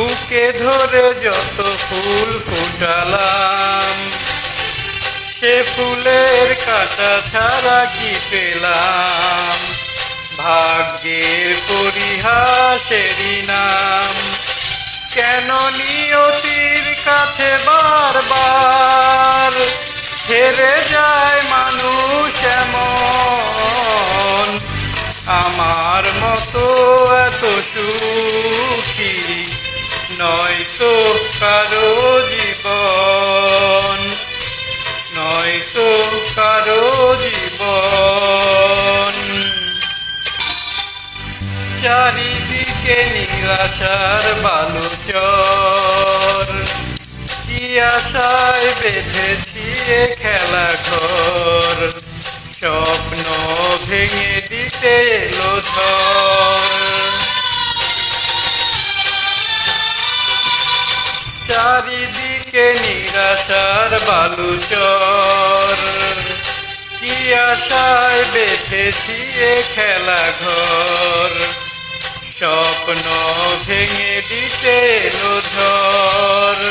বুকে ধরে যত ফুল ফুটালাম, সে ফুলের কাটা ছাড়া কি পেলাম? ভাগ্যের পরিহাসেরই নাম, কেন নিয়তির কাছে বারবার হেরে যায় মানুষ এমন? আমার মতো এত সুখী নয় তো কারও জীবন নয় তো কারও জীবন। চারিদিকে নিরাশার বালুচর কি আশায় বেঁধেছি খেলা ঘর? স্বপ্ন ভেঙে দিতে এলো চারিদিকে নিরাশার বালুচর। কি আশায় বেঁধেছি এ খেলা ঘর স্বপ্ন ভেঙে দিতে ঝড়।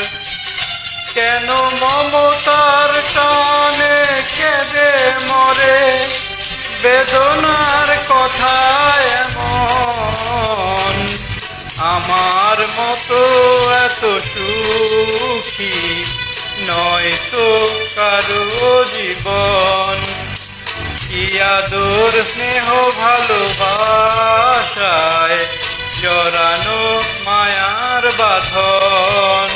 কেন মমতার টানে কেঁদে মরে? বেদনার কথা সুখী নয় তো কারও জীবন। কি আদর স্নেহ ভালোবাসায় জড়ানো মায়ার বাঁধন।